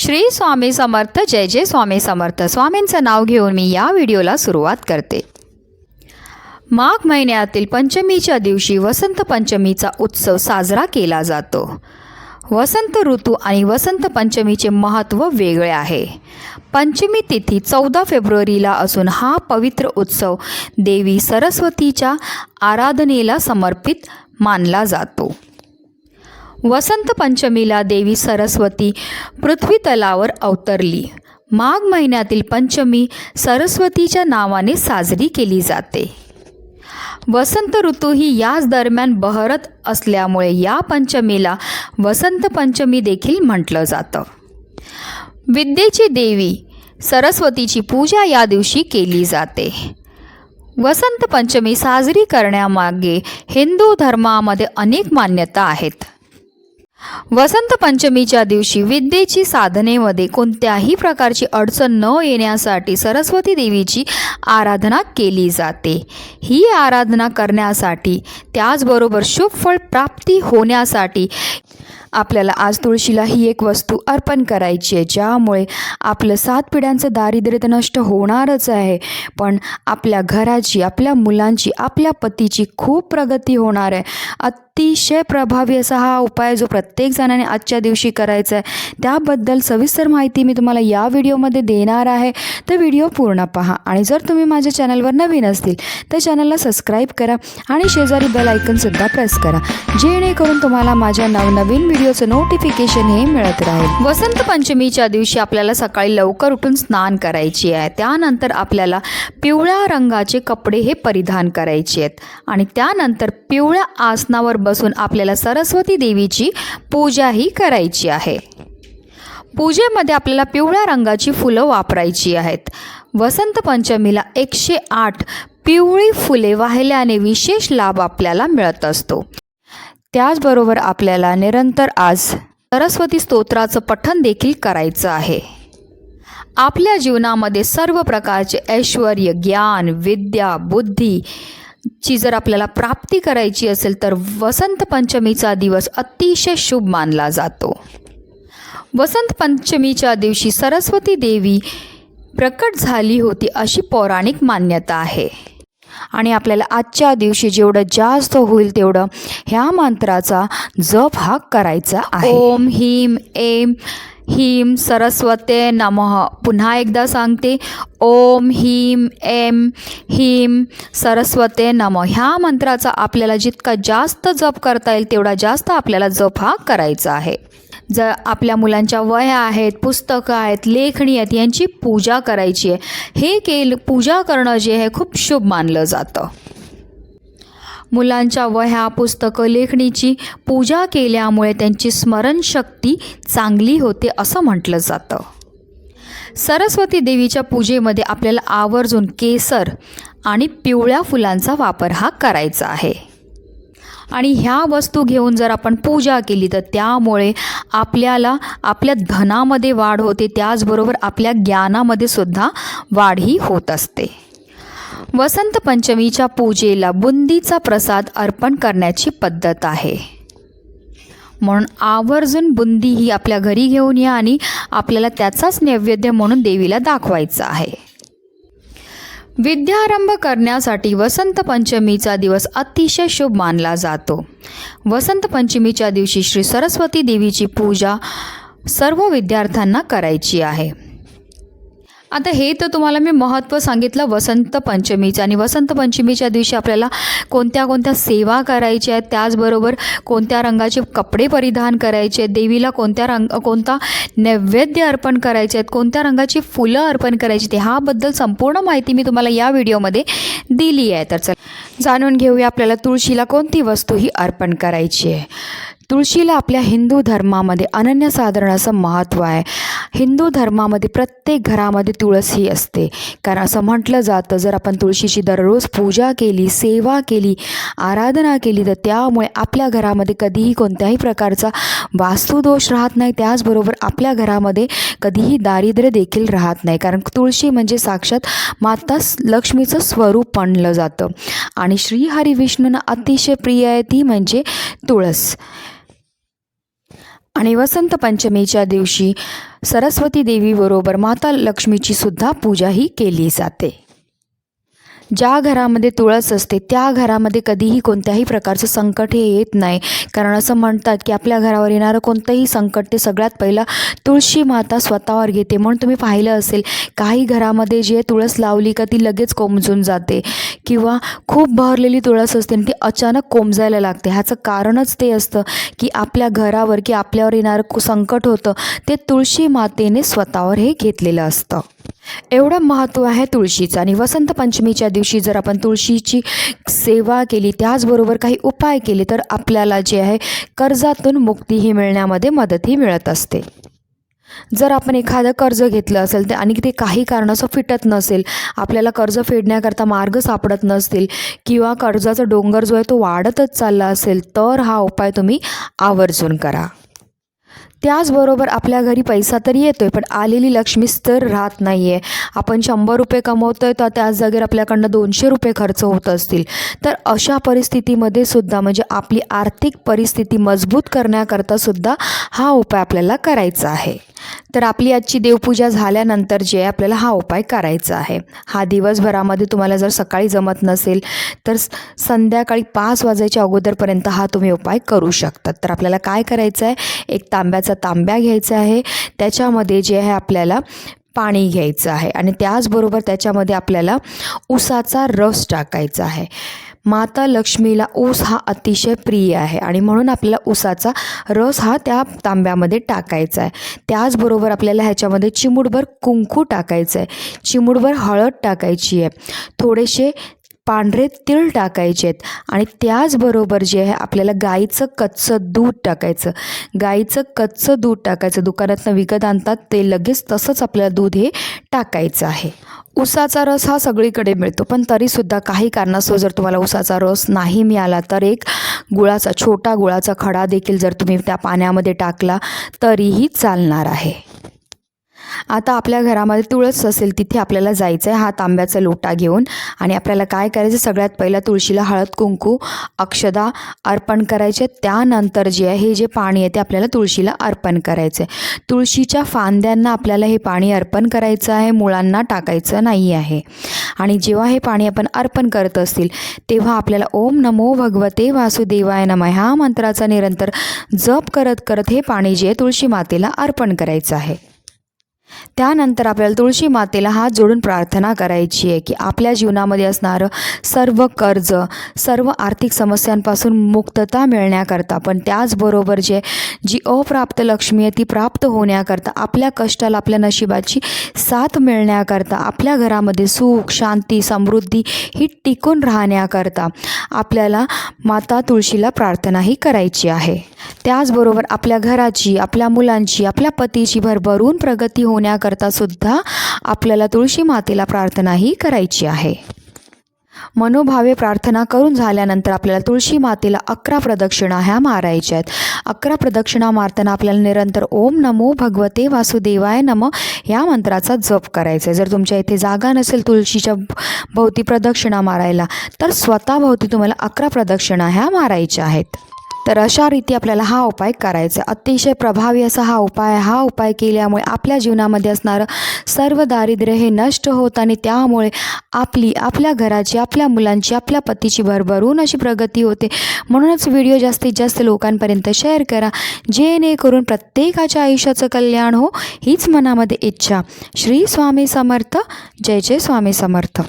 श्री स्वामी समर्थ जय जय स्वामी समर्थ. स्वामींचं नाव घेऊन मी या व्हिडिओला सुरुवात करते. माघ महिन्यातील पंचमीच्या दिवशी वसंत पंचमीचा उत्सव साजरा केला जातो. वसंत ऋतू आणि वसंत पंचमीचे महत्त्व वेगळे आहे. पंचमी तिथी चौदा फेब्रुवारीला असून हा पवित्र उत्सव देवी सरस्वतीच्या आराधनेला समर्पित मानला जातो. वसंत पंचमीला देवी सरस्वती पृथ्वीतलावर अवतरली. माघ महिन्यातील पंचमी सरस्वतीच्या नावाने साजरी केली जाते. वसंत ऋतू ही याच दरम्यान बहरत असल्यामुळे या पंचमीला वसंत पंचमी देखील म्हटलं जातं. विद्येची देवी सरस्वतीची पूजा या दिवशी केली जाते. वसंत पंचमी साजरी करण्यामागे हिंदू धर्मामध्ये अनेक मान्यता आहेत. वसंत पंचमीच्या दिवशी विद्येची साधनेमध्ये कोणत्याही प्रकारची अडचण न येण्यासाठी सरस्वती देवीची आराधना केली जाते. ही आराधना करण्यासाठी त्याचबरोबर शुभ फळ प्राप्ती होण्यासाठी आपल्याला आज तुळशीला ही एक वस्तू अर्पण करायची आहे ज्यामुळे आपलं सात पिढ्यांचं दारिद्र्य तर नष्ट होणारच आहे. पण आपल्या घराची आपल्या मुलांची आपल्या पतीची खूप प्रगती होणार आहे. अतिशय प्रभावी असा हा उपाय जो प्रत्येक जणाने आजच्या दिवशी करायचा आहे त्याबद्दल सविस्तर माहिती मी तुम्हाला या व्हिडिओमध्ये देणार आहे. तर व्हिडिओ पूर्ण पहा आणि जर तुम्ही माझ्या चॅनलवर नवीन असतील तर चॅनलला सबस्क्राईब करा आणि शेजारी बेल आयकनसुद्धा प्रेस करा जेणेकरून तुम्हाला माझ्या नवनवीन व्हिडिओचं नोटिफिकेशन हे मिळत राहील. वसंत पंचमीच्या दिवशी आपल्याला सकाळी लवकर उठून स्नान करायची आहे. त्यानंतर आपल्याला पिवळ्या रंगाचे कपडे हे परिधान करायचे आहेत. आणि त्यानंतर पिवळ्या आसनावर बसून आपल्याला सरस्वती देवीची पूजाही करायची आहे. पूजेमध्ये आपल्याला पिवळ्या रंगाची फुलं वापरायची आहेत. वसंत पंचमीला एकशे आठ पिवळी फुले वाहिल्याने विशेष लाभ आपल्याला मिळत असतो. त्याचबरोबर आपल्याला निरंतर आज सरस्वती स्तोत्राचं पठण देखील करायचं आहे. आपल्या जीवनामध्ये सर्व प्रकारचे ऐश्वर ज्ञान विद्या बुद्धी ची जर आपल्याला प्राप्ती करायची असेल तर वसंत पंचमीचा दिवस अतिशय शुभ मानला जातो. वसंत पंचमीच्या दिवशी सरस्वती देवी प्रकट झाली होती अशी पौराणिक मान्यता आहे. आणि आपल्याला आजच्या दिवशी जेवढं जास्त होईल तेवढं ह्या मंत्राचा जप हा करायचा आहे. ओम ह्रीम एम ह्रीम सरस्वते नमः. पुन्हा एकदा सांगते ओम ह्रीम एम ह्रीम सरस्वते नमः. ह्या मंत्राचा आपल्याला जितका जास्त जप करता येईल तेवढा जास्त आपल्याला जप हा करायचा आहे. जर आपल्या मुलांच्या वह्या आहेत पुस्तकं आहेत लेखणी आहेत यांची पूजा करायची आहे. हे केल पूजा करणं जे आहे खूप शुभ मानलं जातं. मुलांच्या वह्या पुस्तकं लेखणीची पूजा केल्यामुळे त्यांची स्मरणशक्ती चांगली होते असं म्हटलं जातं. सरस्वती देवीच्या पूजेमध्ये आपल्याला आवर्जून केसर आणि पिवळ्या फुलांचा वापर हा करायचा आहे. आणि ह्या वस्तू घेऊन जर आपण पूजा केली तर त्यामुळे आपल्याला आपल्या धनामध्ये वाढ होते त्याचबरोबर आपल्या ज्ञानामध्ये सुद्धा वाढ ही होत असते. वसंत पंचमीच्या पूजेला बुंदीचा प्रसाद अर्पण करण्याची पद्धत आहे. म्हणून आवर्जून बुंदी ही आपल्या घरी घेऊन या आणि आपल्याला त्याचाच नैवेद्य म्हणून देवीला दाखवायचा आहे. विद्यारंभ करण्यासाठी वसंत पंचमीचा दिवस अतिशय शुभ मानला जातो. वसंत पंचमीच्या दिवशी श्री सरस्वती देवीची पूजा सर्व विद्यार्थ्यांना करायची आहे. आता हे तर तुम्हाला मी महत्त्व सांगितलं वसंत पंचमीचं. आणि वसंत पंचमीच्या दिवशी आपल्याला कोणत्या कोणत्या सेवा करायच्या आहेत त्याचबरोबर कोणत्या रंगाचे कपडे परिधान करायचे आहेत देवीला कोणत्या रंग कोणता नैवेद्य अर्पण करायचे आहेत कोणत्या रंगाची फुलं अर्पण करायची ते ह्याबद्दल संपूर्ण माहिती मी तुम्हाला या व्हिडिओमध्ये दिली आहे. तर चल जाणून घेऊया आपल्याला तुळशीला कोणती वस्तू ही अर्पण करायची आहे. तुळशीला आपल्या हिंदू धर्मामध्ये अनन्यसाधारण असं महत्त्व आहे. हिंदू धर्मामध्ये प्रत्येक घरामध्ये तुळस ही असते. कारण असं म्हटलं जातं जर आपण तुळशीची दररोज पूजा केली सेवा केली आराधना केली तर त्यामुळे आपल्या घरामध्ये कधीही कोणत्याही प्रकारचा वास्तुदोष राहत नाही. त्याचबरोबर आपल्या घरामध्ये कधीही दारिद्र्य देखील राहत नाही. कारण तुळशी म्हणजे साक्षात माता लक्ष्मीचं स्वरूप मानलं जातं. आणि श्री हरी विष्णूंना अतिशय प्रिय आहे ती म्हणजे तुळस. आणि वसंत पंचमीच्या दिवशी सरस्वती देवीबरोबर माता लक्ष्मीची सुद्धा पूजाही केली जाते. ज्या घरामध्ये तुळस असते त्या घरामध्ये कधीही कोणत्याही प्रकारचं संकट हे येत नाही. कारण असं म्हणतात की आपल्या घरावर येणारं कोणतंही संकट ते सगळ्यात पहिला तुळशी माता स्वतःवर घेते. म्हणून तुम्ही पाहिलं असेल काही घरामध्ये जे तुळस लावली का ती लगेच कोमजून जाते. किंवा खूप बहरलेली तुळस असते आणि ती अचानक कोमजायला लागते. ह्याचं कारणच ते असतं की आपल्या घरावर की आपल्यावर येणारं कु- संकट होतं ते तुळशी मातेने स्वतःवर हे घेतलेलं असतं. एवढं महत्त्व आहे तुळशीचं. आणि वसंत पंचमीच्या दिवशी जर आपण तुळशीची सेवा केली त्याचबरोबर काही उपाय केले तर आपल्याला जे आहे कर्जातून मुक्तीही मिळण्यामध्ये मदतही मिळत असते. जर आपण एखादं कर्ज घेतलं असेल तर आणि ते काही कारणाचं फिटत नसेल आपल्याला कर्ज फेडण्याकरता मार्ग सापडत नसतील किंवा कर्जाचा डोंगर जो आहे तो वाढतच चालला असेल तर हा उपाय तुम्ही आवर्जून करा. त्याचबरोबर आपल्या घरी पैसा तर येतो आहे पण आलेली लक्ष्मीच तर राहत नाही आहे आपण शंभर रुपये कमवतो आहे तर त्याच जागेवर आपल्याकडनं दोनशे रुपये खर्च होत असतील. तर अशा परिस्थितीमध्ये सुद्धा म्हणजे आपली आर्थिक परिस्थिती मजबूत करण्याकरता सुद्धा हा उपाय आपल्याला करायचा आहे. तर आपली आजची देवपूजा झाल्यानंतर जे आहे आपल्याला हा उपाय करायचा आहे. हा दिवसभरामध्ये तुम्हाला जर सकाळी जमत नसेल तर संध्याकाळी पाच वाजायच्या अगोदरपर्यंत हा तुम्ही उपाय करू शकतात तर आपल्याला काय करायचं आहे एक तांब्याचा तांब्या घ्यायचा आहे. त्याच्यामध्ये जे आहे आपल्याला पाणी घ्यायचं आहे. आणि त्याचबरोबर त्याच्यामध्ये आपल्याला ऊसाचा रस टाकायचा आहे. माता लक्ष्मीला ऊस हा अतिशय प्रिय आहे. आणि म्हणून आपल्याला ऊसाचा रस हा त्या तांब्यामध्ये टाकायचा आहे. त्याचबरोबर आपल्याला ह्याच्यामध्ये चिमुडभर कुंकू टाकायचं आहे. चिमुडभर हळद टाकायची आहे. थोडेसे पांढरे तीळ टाकायचे आहेत. आणि त्याचबरोबर जे आहे आपल्याला गाईचं कच्चं दूध टाकायचं. गाईचं कच्चं दूध टाकायचं. दुकानातनं विकत आणतात ते लगेच तसंच आपल्याला दूध हे टाकायचं आहे. उसाचा रस हा सगळीकडे मिळतो. पण तरीसुद्धा काही कारणास्तव जर तुम्हाला उसाचा रस नाही मिळाला तर एक गुळाचा छोटा गुळाचा खडा देखील जर तुम्ही त्या पाण्यामध्ये टाकला तरीही चालणार आहे. आता आपल्या घरामध्ये तुळस असेल तिथे आपल्याला जायचं आहे हा तांब्याचा लोटा घेऊन आणि आपल्याला काय करायचं सगळ्यात पहिला तुळशीला हळद कुंकू अक्षदा अर्पण करायचे. त्यानंतर जे आहे हे जे पाणी आहे ते आपल्याला तुळशीला अर्पण करायचं आहे तुळशीच्या फांद्यांना आपल्याला हे पाणी अर्पण करायचं आहे. मुळांना टाकायचं नाही आहे. आणि जेव्हा हे पाणी आपण अर्पण करत असतील तेव्हा आपल्याला ओम नमो भगवते वासुदेवाय नम ह्या मंत्राचा निरंतर जप करत करत हे पाणी जे आहे तुळशी मातेला अर्पण करायचं आहे. त्यानंतर आपल्याला तुळशी मातेला हात जोडून प्रार्थना करायची आहे की आपल्या जीवनामध्ये असणारं सर्व कर्ज सर्व आर्थिक समस्यांपासून मुक्तता मिळण्याकरता पण त्याचबरोबर जे जी अप्राप्त लक्ष्मी आहे ती प्राप्त होण्याकरता आपल्या कष्टाला आपल्या नशिबाची साथ मिळण्याकरता आपल्या घरामध्ये सुख शांती समृद्धी ही टिकून राहण्याकरता आपल्याला माता तुळशीला प्रार्थनाही करायची आहे. त्याचबरोबर आपल्या घराची आपल्या मुलांची आपल्या पतीची भरभरून प्रगती होण्याकरता सुद्धा आपल्याला तुळशी मातेला प्रार्थनाही करायची आहे. मनोभावे प्रार्थना करून झाल्यानंतर आपल्याला तुळशी मातेला अकरा प्रदक्षिणा ह्या मारायच्या आहेत. अकरा प्रदक्षिणा मारताना आपल्याला निरंतर ओम नमो भगवते वासुदेवाय नम ह्या मंत्राचा जप करायचा आहे. जर तुमच्या इथे जागा नसेल तुळशीच्या भोवती प्रदक्षिणा मारायला तर स्वतःभोवती तुम्हाला अकरा प्रदक्षिणा ह्या मारायच्या आहेत. तर अशा रीती आपल्याला हा उपाय करायचा आहे. अतिशय प्रभावी असा हा उपाय हा उपाय केल्यामुळे आपल्या जीवनामध्ये असणारं सर्व दारिद्र्य हे नष्ट होत आणि त्यामुळे आपली आपल्या घराची आपल्या मुलांची आपल्या पतीची भरभरून अशी प्रगती होते. म्हणूनच व्हिडिओ जास्तीत जास्त लोकांपर्यंत शेअर करा. जेणेकरून प्रत्येकाच्या आयुष्याचं कल्याण हो हीच मनामध्ये इच्छा. श्री स्वामी समर्थ. जय जय स्वामी समर्थ.